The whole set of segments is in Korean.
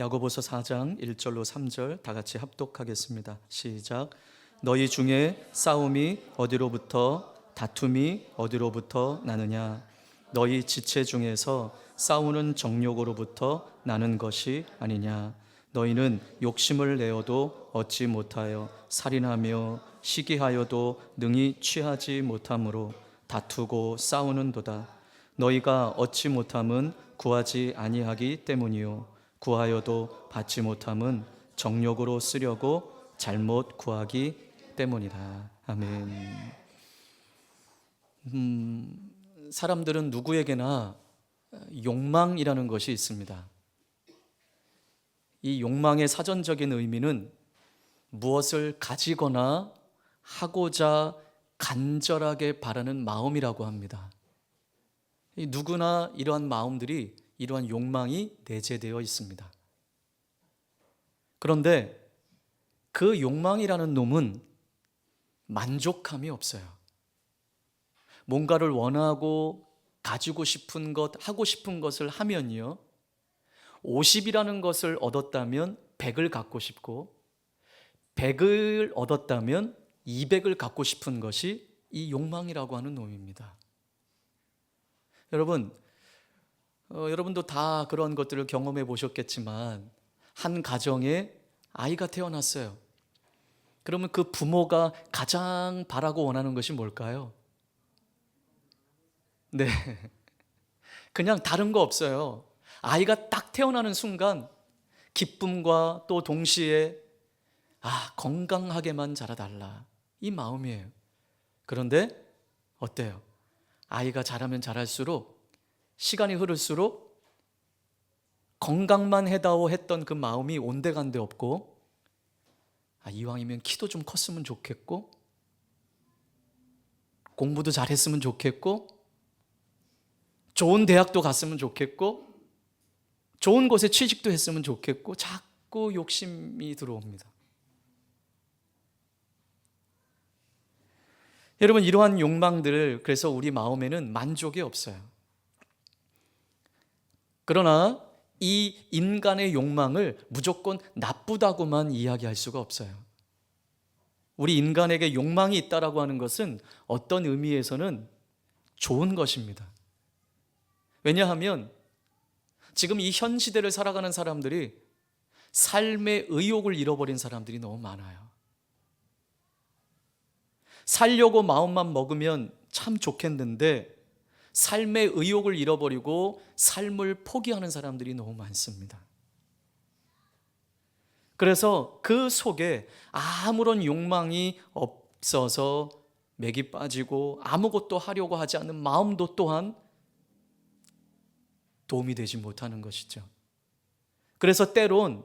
야고보서 4장 1절로 3절 다 같이 합독하겠습니다. 시작. 너희 중에 싸움이 어디로부터 다툼이 어디로부터 나느냐? 너희 지체 중에서 싸우는 정욕으로부터 나는 것이 아니냐? 너희는 욕심을 내어도 얻지 못하여 살인하며 시기하여도 능히 취하지 못함으로 다투고 싸우는도다. 너희가 얻지 못함은 구하지 아니하기 때문이요 구하여도 받지 못함은 정욕으로 쓰려고 잘못 구하기 때문이다. 아멘. 음, 사람들은 누구에게나 욕망이라는 것이 있습니다. 이 욕망의 사전적인 의미는 무엇을 가지거나 하고자 간절하게 바라는 마음이라고 합니다. 이 누구나 이러한 마음들이 이러한 욕망이 내재되어 있습니다. 그런데 그 욕망이라는 놈은 만족함이 없어요. 뭔가를 원하고 가지고 싶은 것, 하고 싶은 것을 하면요. 50이라는 것을 얻었다면 100을 갖고 싶고 100을 얻었다면 200을 갖고 싶은 것이 이 욕망이라고 하는 놈입니다. 여러분, 어, 여러분도 다 그런 것들을 경험해 보셨겠지만 한 가정에 아이가 태어났어요. 그러면 그 부모가 가장 바라고 원하는 것이 뭘까요? 네. 그냥 다른 거 없어요. 아이가 딱 태어나는 순간 기쁨과 또 동시에 아, 건강하게만 자라달라. 이 마음이에요. 그런데 어때요? 아이가 자라면 자랄수록 시간이 흐를수록 건강만 해다오 했던 그 마음이 온데간데 없고 아, 이왕이면 키도 좀 컸으면 좋겠고 공부도 잘했으면 좋겠고 좋은 대학도 갔으면 좋겠고 좋은 곳에 취직도 했으면 좋겠고 자꾸 욕심이 들어옵니다. 여러분 이러한 욕망들 그래서 우리 마음에는 만족이 없어요. 그러나 이 인간의 욕망을 무조건 나쁘다고만 이야기할 수가 없어요. 우리 인간에게 욕망이 있다라고 하는 것은 어떤 의미에서는 좋은 것입니다. 왜냐하면 지금 이 현 시대를 살아가는 사람들이 삶의 의욕을 잃어버린 사람들이 너무 많아요. 살려고 마음만 먹으면 참 좋겠는데 삶의 의욕을 잃어버리고 삶을 포기하는 사람들이 너무 많습니다. 그래서 그 속에 아무런 욕망이 없어서 맥이 빠지고 아무것도 하려고 하지 않는 마음도 또한 도움이 되지 못하는 것이죠. 그래서 때론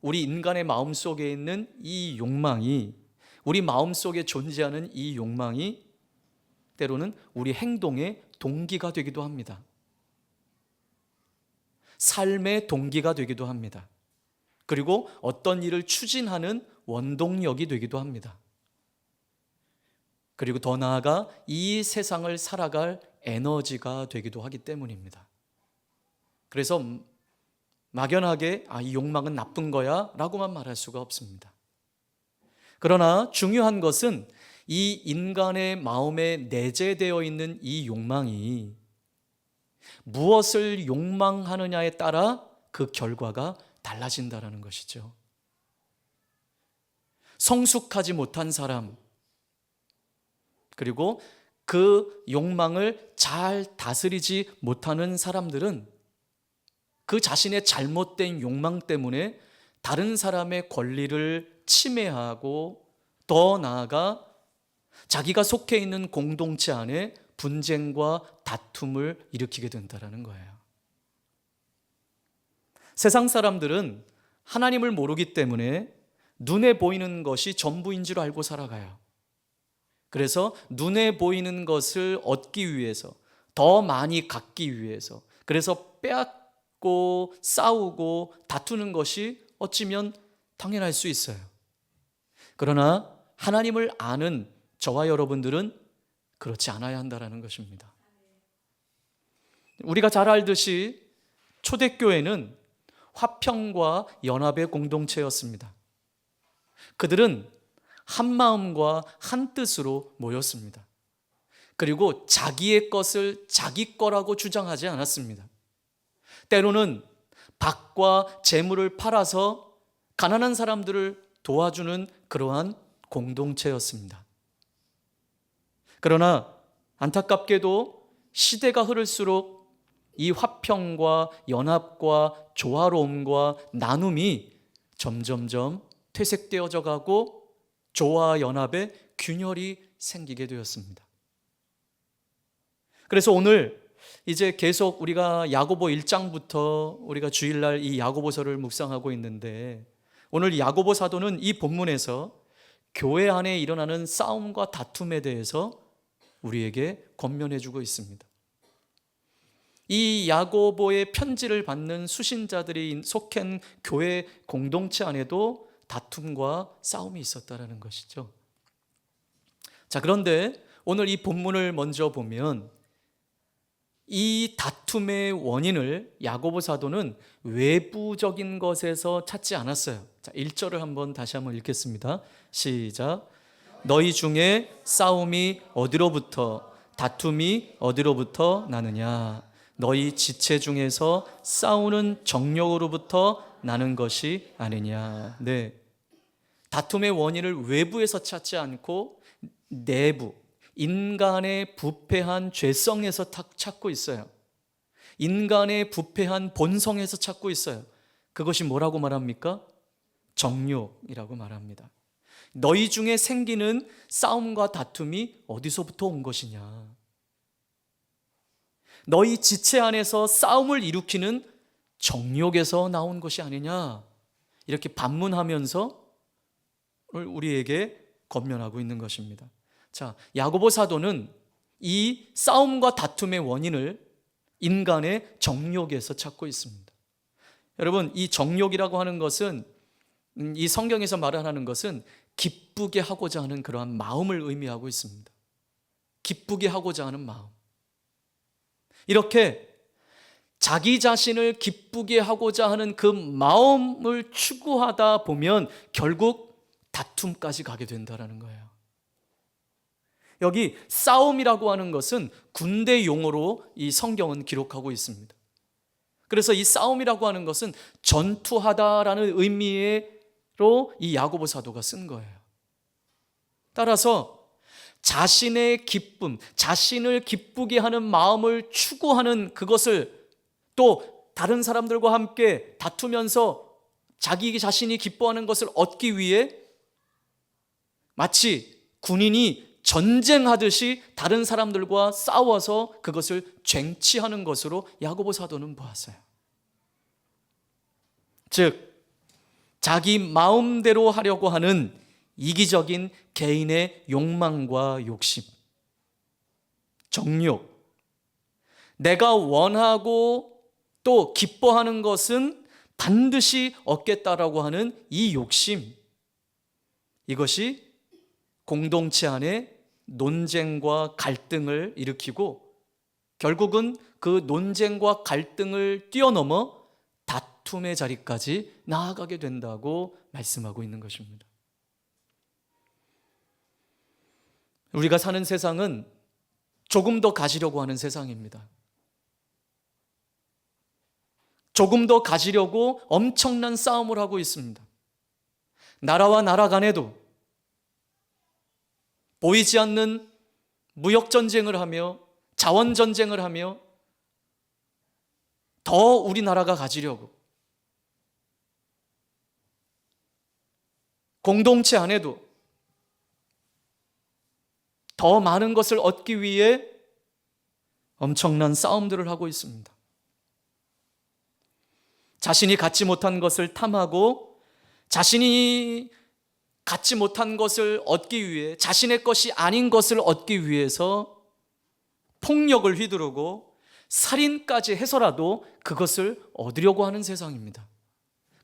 우리 인간의 마음 속에 있는 이 욕망이 우리 마음 속에 존재하는 이 욕망이 때로는 우리 행동의 동기가 되기도 합니다. 삶의 동기가 되기도 합니다. 그리고 어떤 일을 추진하는 원동력이 되기도 합니다. 그리고 더 나아가 이 세상을 살아갈 에너지가 되기도 하기 때문입니다. 그래서 막연하게 아, 이 욕망은 나쁜 거야 라고만 말할 수가 없습니다. 그러나 중요한 것은 이 인간의 마음에 내재되어 있는 이 욕망이 무엇을 욕망하느냐에 따라 그 결과가 달라진다라는 것이죠. 성숙하지 못한 사람, 그리고 그 욕망을 잘 다스리지 못하는 사람들은 그 자신의 잘못된 욕망 때문에 다른 사람의 권리를 침해하고 더 나아가 자기가 속해 있는 공동체 안에 분쟁과 다툼을 일으키게 된다는 거예요. 세상 사람들은 하나님을 모르기 때문에 눈에 보이는 것이 전부인 줄 알고 살아가요. 그래서 눈에 보이는 것을 얻기 위해서 더 많이 갖기 위해서 그래서 빼앗고 싸우고 다투는 것이 어찌면 당연할 수 있어요. 그러나 하나님을 아는 저와 여러분들은 그렇지 않아야 한다라는 것입니다. 우리가 잘 알듯이 초대교회는 화평과 연합의 공동체였습니다. 그들은 한 마음과 한 뜻으로 모였습니다. 그리고 자기의 것을 자기 거라고 주장하지 않았습니다. 때로는 밭과 재물을 팔아서 가난한 사람들을 도와주는 그러한 공동체였습니다. 그러나 안타깝게도 시대가 흐를수록 이 화평과 연합과 조화로움과 나눔이 점점점 퇴색되어져 가고 조화 연합의 균열이 생기게 되었습니다. 그래서 오늘 이제 계속 우리가 야고보 1장부터 우리가 주일날 이 야고보서를 묵상하고 있는데 오늘 야고보 사도는 이 본문에서 교회 안에 일어나는 싸움과 다툼에 대해서 우리에게 권면해 주고 있습니다. 이 야고보의 편지를 받는 수신자들이 속한 교회 공동체 안에도 다툼과 싸움이 있었다라는 것이죠. 자, 그런데 오늘 이 본문을 먼저 보면 이 다툼의 원인을 야고보 사도는 외부적인 것에서 찾지 않았어요. 자, 1절을 한번 다시 한번 읽겠습니다. 시작. 너희 중에 싸움이 어디로부터 다툼이 어디로부터 나느냐? 너희 지체 중에서 싸우는 정욕으로부터 나는 것이 아니냐. 네. 다툼의 원인을 외부에서 찾지 않고 내부, 인간의 부패한 죄성에서 찾고 있어요. 인간의 부패한 본성에서 찾고 있어요. 그것이 뭐라고 말합니까? 정욕이라고 말합니다. 너희 중에 생기는 싸움과 다툼이 어디서부터 온 것이냐? 너희 지체 안에서 싸움을 일으키는 정욕에서 나온 것이 아니냐? 이렇게 반문하면서 우리에게 권면하고 있는 것입니다. 자, 야고보 사도는 이 싸움과 다툼의 원인을 인간의 정욕에서 찾고 있습니다. 여러분, 이 정욕이라고 하는 것은 음, 이 성경에서 말하는 것은 기쁘게 하고자 하는 그러한 마음을 의미하고 있습니다. 기쁘게 하고자 하는 마음. 이렇게 자기 자신을 기쁘게 하고자 하는 그 마음을 추구하다 보면 결국 다툼까지 가게 된다는 거예요. 여기 싸움이라고 하는 것은 군대 용어로 이 성경은 기록하고 있습니다. 그래서 이 싸움이라고 하는 것은 전투하다라는 의미로 이 야고보 사도가 쓴 거예요. 따라서 자신의 기쁨, 자신을 기쁘게 하는 마음을 추구하는 그것을 또 다른 사람들과 함께 다투면서 자기 자신이 기뻐하는 것을 얻기 위해 마치 군인이 전쟁하듯이 다른 사람들과 싸워서 그것을 쟁취하는 것으로 야고보 사도는 보았어요. 즉 자기 마음대로 하려고 하는 이기적인 개인의 욕망과 욕심, 정욕, 내가 원하고 또 기뻐하는 것은 반드시 얻겠다라고 하는 이 욕심, 이것이 공동체 안에 논쟁과 갈등을 일으키고 결국은 그 논쟁과 갈등을 뛰어넘어 다툼의 자리까지 나아가게 된다고 말씀하고 있는 것입니다. 우리가 사는 세상은 조금 더 가지려고 하는 세상입니다. 조금 더 가지려고 엄청난 싸움을 하고 있습니다. 나라와 나라 간에도 보이지 않는 무역 전쟁을 하며 자원 전쟁을 하며 더 우리나라가 가지려고 공동체 안에도 더 많은 것을 얻기 위해 엄청난 싸움들을 하고 있습니다. 자신이 갖지 못한 것을 탐하고 자신이 갖지 못한 것을 얻기 위해 자신의 것이 아닌 것을 얻기 위해서 폭력을 휘두르고 살인까지 해서라도 그것을 얻으려고 하는 세상입니다.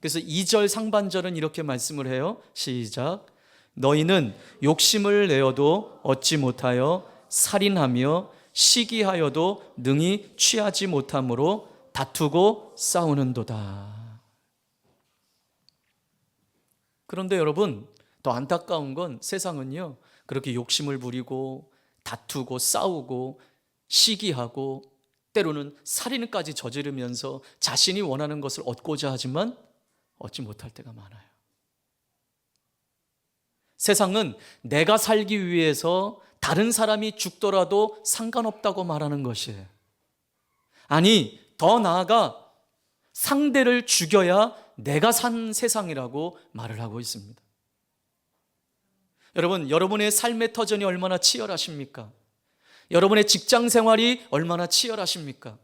그래서 2절 상반절은 이렇게 말씀을 해요. 시작. 너희는 욕심을 내어도 얻지 못하여 살인하며 시기하여도 능히 취하지 못함으로 다투고 싸우는도다. 그런데 여러분, 더 안타까운 건 세상은요, 그렇게 욕심을 부리고 다투고 싸우고 시기하고 때로는 살인까지 저지르면서 자신이 원하는 것을 얻고자 하지만 얻지 못할 때가 많아요. 세상은 내가 살기 위해서 다른 사람이 죽더라도 상관없다고 말하는 것이에요. 아니, 더 나아가 상대를 죽여야 내가 산 세상이라고 말을 하고 있습니다. 여러분, 여러분의 삶의 터전이 얼마나 치열하십니까? 여러분의 직장 생활이 얼마나 치열하십니까?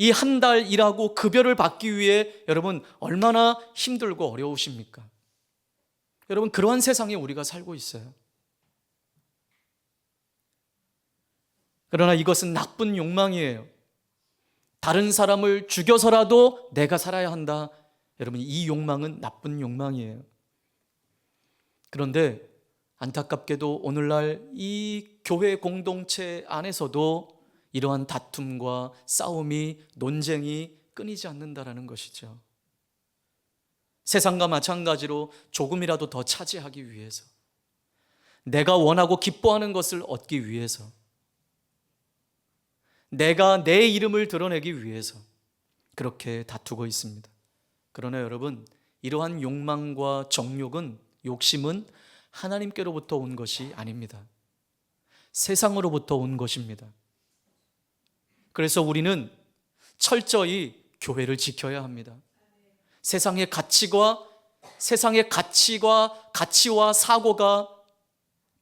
이 한 달 일하고 급여를 받기 위해 여러분 얼마나 힘들고 어려우십니까? 여러분, 그러한 세상에 우리가 살고 있어요. 그러나 이것은 나쁜 욕망이에요. 다른 사람을 죽여서라도 내가 살아야 한다. 여러분, 이 욕망은 나쁜 욕망이에요. 그런데 안타깝게도 오늘날 이 교회 공동체 안에서도 이러한 다툼과 싸움이 논쟁이 끊이지 않는다라는 것이죠. 세상과 마찬가지로 조금이라도 더 차지하기 위해서 내가 원하고 기뻐하는 것을 얻기 위해서 내가 내 이름을 드러내기 위해서 그렇게 다투고 있습니다. 그러나 여러분, 이러한 욕망과 정욕은 욕심은 하나님께로부터 온 것이 아닙니다. 세상으로부터 온 것입니다. 그래서 우리는 철저히 교회를 지켜야 합니다. 세상의 가치과 세상의 가치과 가치와 사고가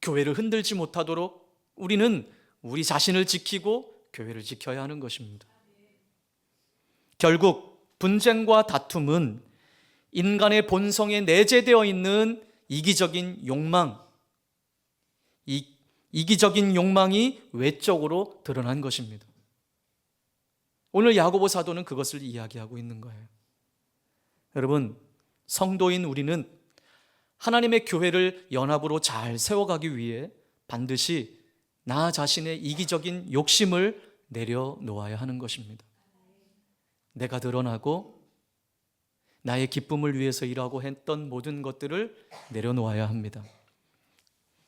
교회를 흔들지 못하도록 우리는 우리 자신을 지키고 교회를 지켜야 하는 것입니다. 결국 분쟁과 다툼은 인간의 본성에 내재되어 있는 이기적인 욕망, 이, 이기적인 욕망이 외적으로 드러난 것입니다. 오늘 야고보 사도는 그것을 이야기하고 있는 거예요. 여러분, 성도인 우리는 하나님의 교회를 연합으로 잘 세워가기 위해 반드시 나 자신의 이기적인 욕심을 내려놓아야 하는 것입니다. 내가 드러나고 나의 기쁨을 위해서 일하고 했던 모든 것들을 내려놓아야 합니다.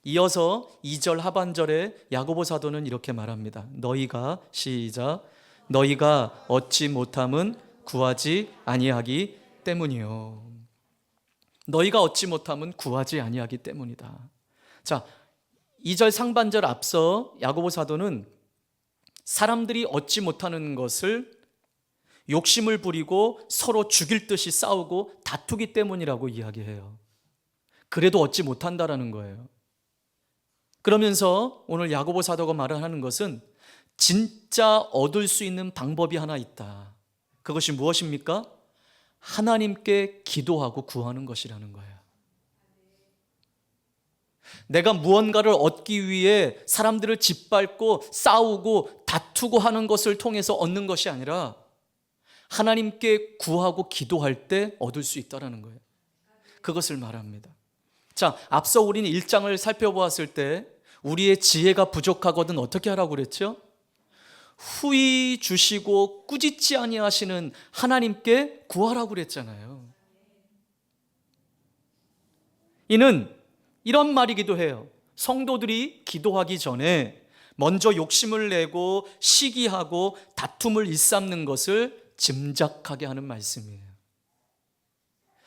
이어서 2절 하반절에 야고보 사도는 이렇게 말합니다. 너희가 시작 너희가 얻지 못함은 구하지 아니하기 때문이요. 너희가 얻지 못함은 구하지 아니하기 때문이다. 자, 2절 상반절 앞서 야고보 사도는 사람들이 얻지 못하는 것을 욕심을 부리고 서로 죽일 듯이 싸우고 다투기 때문이라고 이야기해요. 그래도 얻지 못한다라는 거예요. 그러면서 오늘 야고보 사도가 말하는 것은 진짜 얻을 수 있는 방법이 하나 있다. 그것이 무엇입니까? 하나님께 기도하고 구하는 것이라는 거예요. 내가 무언가를 얻기 위해 사람들을 짓밟고 싸우고 다투고 하는 것을 통해서 얻는 것이 아니라 하나님께 구하고 기도할 때 얻을 수 있다라는 거예요. 그것을 말합니다. 자, 앞서 우리는 일장을 살펴보았을 때 우리의 지혜가 부족하거든 어떻게 하라고 그랬죠? 후히 주시고 꾸짖지 아니하시는 하나님께 구하라고 그랬잖아요. 이는 이런 말이기도 해요. 성도들이 기도하기 전에 먼저 욕심을 내고 시기하고 다툼을 일삼는 것을 짐작하게 하는 말씀이에요.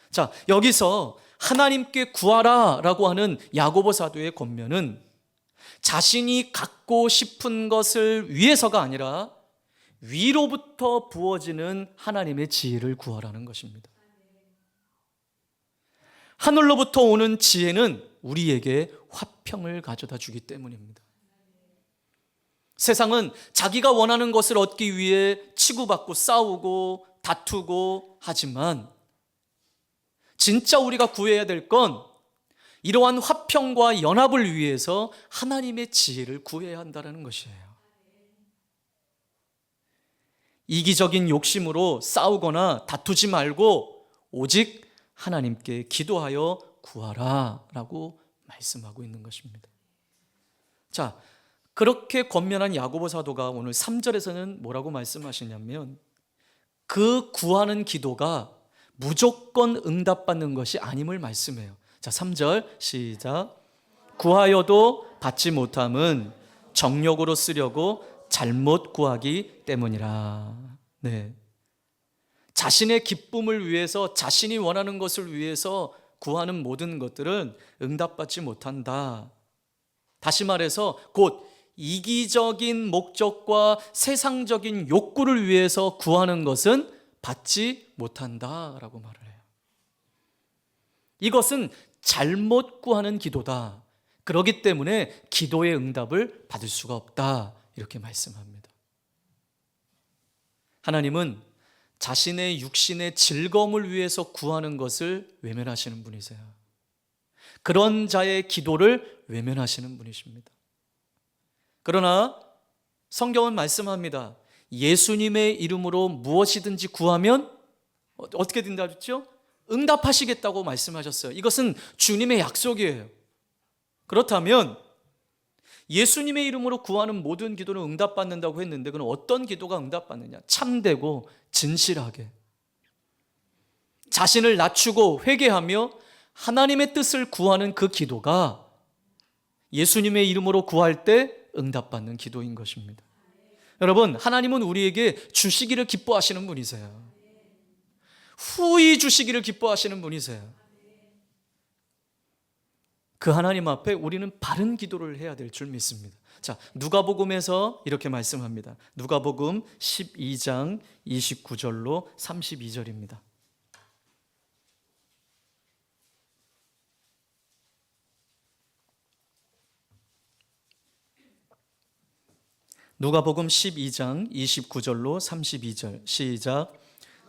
자, 여기서 하나님께 구하라 라고 하는 야고보 사도의 권면은 자신이 갖고 싶은 것을 위해서가 아니라 위로부터 부어지는 하나님의 지혜를 구하라는 것입니다. 하늘로부터 오는 지혜는 우리에게 화평을 가져다 주기 때문입니다. 세상은 자기가 원하는 것을 얻기 위해 치고받고 싸우고 다투고 하지만 진짜 우리가 구해야 될 건 이러한 화평과 연합을 위해서 하나님의 지혜를 구해야 한다는 것이에요. 이기적인 욕심으로 싸우거나 다투지 말고 오직 하나님께 기도하여 구하라 라고 말씀하고 있는 것입니다. 자, 그렇게 권면한 야고보 사도가 오늘 3절에서는 뭐라고 말씀하시냐면 그 구하는 기도가 무조건 응답받는 것이 아님을 말씀해요. 자, 3절 시작. 구하여도 받지 못함은 정욕으로 쓰려고 잘못 구하기 때문이라. 네. 자신의 기쁨을 위해서 자신이 원하는 것을 위해서 구하는 모든 것들은 응답받지 못한다. 다시 말해서 곧 이기적인 목적과 세상적인 욕구를 위해서 구하는 것은 받지 못한다라고 말을 해요. 이것은 잘못 구하는 기도다. 그러기 때문에 기도의 응답을 받을 수가 없다. 이렇게 말씀합니다. 하나님은 자신의 육신의 즐거움을 위해서 구하는 것을 외면하시는 분이세요. 그런 자의 기도를 외면하시는 분이십니다. 그러나 성경은 말씀합니다. 예수님의 이름으로 무엇이든지 구하면 어, 어떻게 된다 그랬죠? 응답하시겠다고 말씀하셨어요. 이것은 주님의 약속이에요. 그렇다면 예수님의 이름으로 구하는 모든 기도는 응답받는다고 했는데 그럼 어떤 기도가 응답받느냐? 참되고 진실하게 자신을 낮추고 회개하며 하나님의 뜻을 구하는 그 기도가 예수님의 이름으로 구할 때 응답받는 기도인 것입니다. 여러분, 하나님은 우리에게 주시기를 기뻐하시는 분이세요. 후히 주시기를 기뻐하시는 분이세요. 그 하나님 앞에 우리는 바른 기도를 해야 될 줄 믿습니다. 자, 누가복음에서 이렇게 말씀합니다. 누가복음 12장 29절로 32절입니다. 누가복음 12장 29절로 32절 시작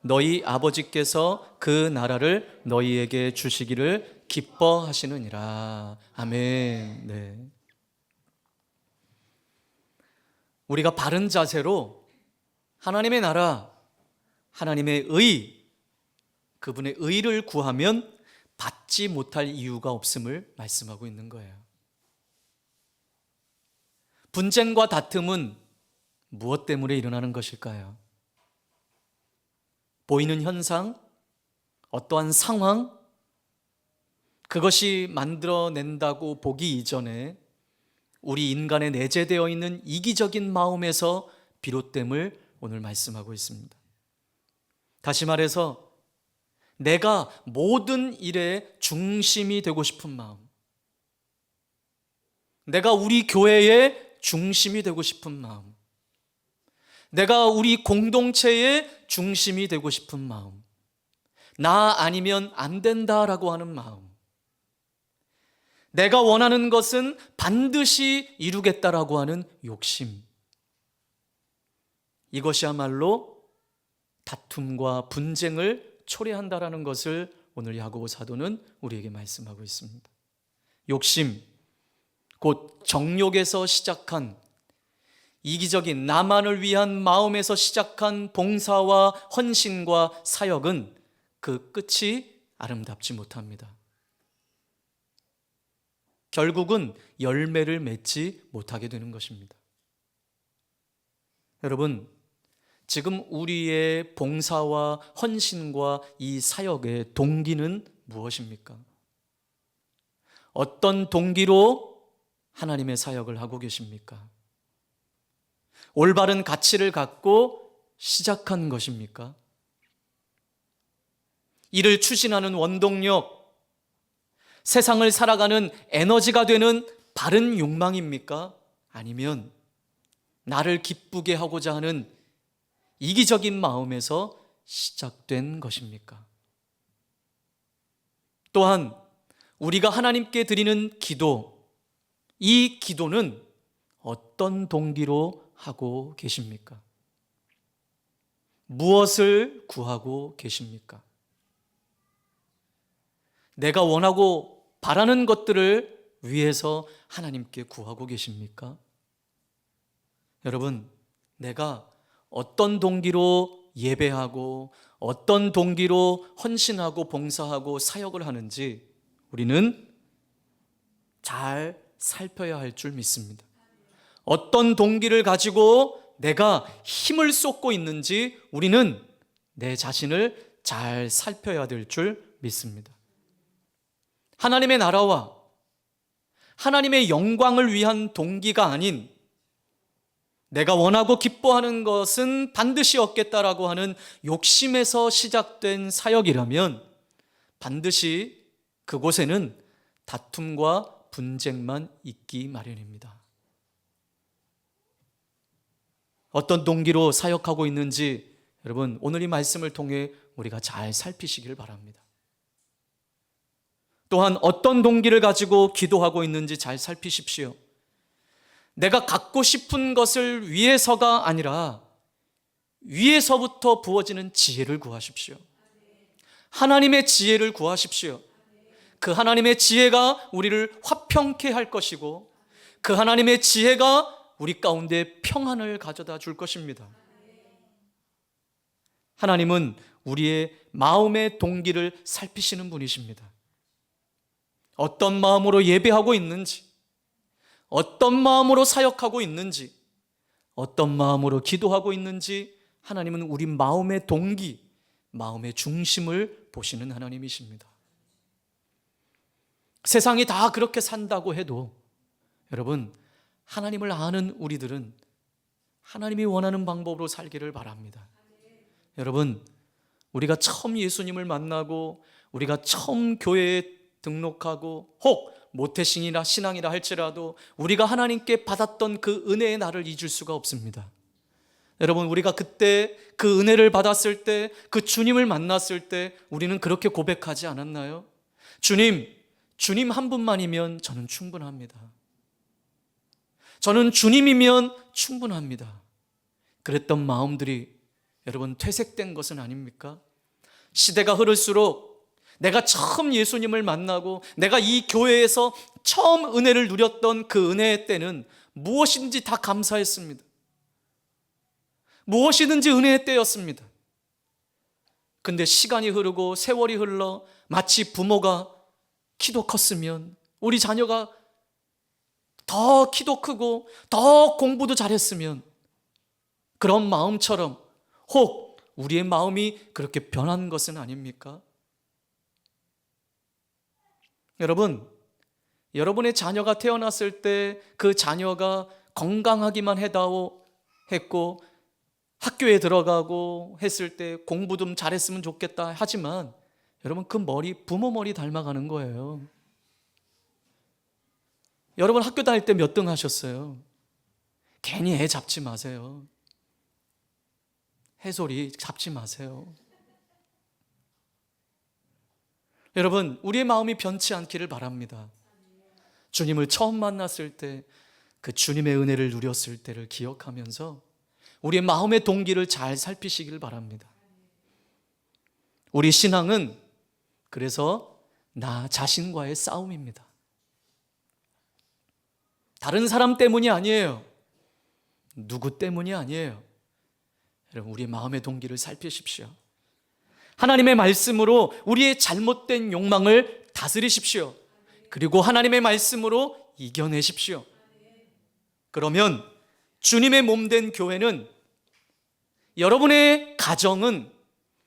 너희 아버지께서 그 나라를 너희에게 주시기를 기뻐하시느니라 아멘 네. 우리가 바른 자세로 하나님의 나라 하나님의 의 그분의 의를 구하면 받지 못할 이유가 없음을 말씀하고 있는 거예요. 분쟁과 다툼은 무엇 때문에 일어나는 것일까요? 보이는 현상, 어떠한 상황, 그것이 만들어낸다고 보기 이전에 우리 인간에 내재되어 있는 이기적인 마음에서 비롯됨을 오늘 말씀하고 있습니다. 다시 말해서 내가 모든 일의 중심이 되고 싶은 마음, 내가 우리 교회의 중심이 되고 싶은 마음, 내가 우리 공동체의 중심이 되고 싶은 마음, 나 아니면 안 된다라고 하는 마음, 내가 원하는 것은 반드시 이루겠다라고 하는 욕심. 이것이야말로 다툼과 분쟁을 초래한다라는 것을 오늘 야고보 사도는 우리에게 말씀하고 있습니다. 욕심, 곧 정욕에서 시작한 이기적인 나만을 위한 마음에서 시작한 봉사와 헌신과 사역은 그 끝이 아름답지 못합니다. 결국은 열매를 맺지 못하게 되는 것입니다. 여러분, 지금 우리의 봉사와 헌신과 이 사역의 동기는 무엇입니까? 어떤 동기로 하나님의 사역을 하고 계십니까? 올바른 가치를 갖고 시작한 것입니까? 이를 추진하는 원동력, 세상을 살아가는 에너지가 되는 바른 욕망입니까? 아니면 나를 기쁘게 하고자 하는 이기적인 마음에서 시작된 것입니까? 또한 우리가 하나님께 드리는 기도, 이 기도는 어떤 동기로 하고 계십니까? 무엇을 구하고 계십니까? 내가 원하고 바라는 것들을 위해서 하나님께 구하고 계십니까? 여러분, 내가 어떤 동기로 예배하고 어떤 동기로 헌신하고 봉사하고 사역을 하는지 우리는 잘 살펴야 할 줄 믿습니다. 어떤 동기를 가지고 내가 힘을 쏟고 있는지 우리는 내 자신을 잘 살펴야 될 줄 믿습니다. 하나님의 나라와 하나님의 영광을 위한 동기가 아닌 내가 원하고 기뻐하는 것은 반드시 얻겠다라고 하는 욕심에서 시작된 사역이라면 반드시 그곳에는 다툼과 분쟁만 있기 마련입니다. 어떤 동기로 사역하고 있는지 여러분 오늘 이 말씀을 통해 우리가 잘 살피시길 바랍니다. 또한 어떤 동기를 가지고 기도하고 있는지 잘 살피십시오. 내가 갖고 싶은 것을 위해서가 아니라 위에서부터 부어지는 지혜를 구하십시오. 하나님의 지혜를 구하십시오. 그 하나님의 지혜가 우리를 화평케 할 것이고 그 하나님의 지혜가 우리 가운데 평안을 가져다 줄 것입니다. 하나님은 우리의 마음의 동기를 살피시는 분이십니다. 어떤 마음으로 예배하고 있는지, 어떤 마음으로 사역하고 있는지, 어떤 마음으로 기도하고 있는지 하나님은 우리 마음의 동기, 마음의 중심을 보시는 하나님이십니다. 세상이 다 그렇게 산다고 해도 여러분, 하나님을 아는 우리들은 하나님이 원하는 방법으로 살기를 바랍니다. 여러분, 우리가 처음 예수님을 만나고 우리가 처음 교회에 등록하고 혹 모태신이나 신앙이라 할지라도 우리가 하나님께 받았던 그 은혜의 날을 잊을 수가 없습니다. 여러분, 우리가 그때 그 은혜를 받았을 때, 그 주님을 만났을 때 우리는 그렇게 고백하지 않았나요? 주님, 주님 한 분만이면 저는 충분합니다. 저는 주님이면 충분합니다. 그랬던 마음들이 여러분 퇴색된 것은 아닙니까? 시대가 흐를수록 내가 처음 예수님을 만나고 내가 이 교회에서 처음 은혜를 누렸던 그 은혜의 때는 무엇인지 다 감사했습니다. 무엇이든지 은혜의 때였습니다. 근데 시간이 흐르고 세월이 흘러 마치 부모가 키도 컸으면 우리 자녀가 더 키도 크고 더 공부도 잘했으면 그런 마음처럼 혹 우리의 마음이 그렇게 변한 것은 아닙니까? 여러분, 여러분의 자녀가 태어났을 때 그 자녀가 건강하기만 해다오 했고 학교에 들어가고 했을 때 공부 좀 잘했으면 좋겠다 하지만 여러분 그 머리 부모 머리 닮아가는 거예요. 여러분 학교 다닐 때 몇 등 하셨어요? 괜히 애 잡지 마세요. 해소리 잡지 마세요. 여러분, 우리의 마음이 변치 않기를 바랍니다. 주님을 처음 만났을 때, 그 주님의 은혜를 누렸을 때를 기억하면서 우리의 마음의 동기를 잘 살피시길 바랍니다. 우리 신앙은 그래서 나 자신과의 싸움입니다. 다른 사람 때문이 아니에요. 누구 때문이 아니에요. 여러분, 우리의 마음의 동기를 살피십시오. 하나님의 말씀으로 우리의 잘못된 욕망을 다스리십시오. 그리고 하나님의 말씀으로 이겨내십시오. 그러면 주님의 몸 된 교회는 여러분의 가정은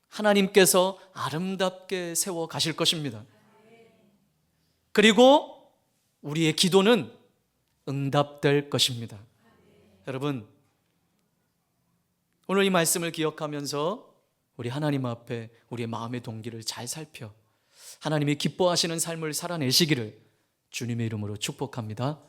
하나님께서 아름답게 세워 가실 것입니다. 그리고 우리의 기도는 응답될 것입니다. 여러분, 오늘 이 말씀을 기억하면서 우리 하나님 앞에 우리의 마음의 동기를 잘 살펴 하나님이 기뻐하시는 삶을 살아내시기를 주님의 이름으로 축복합니다.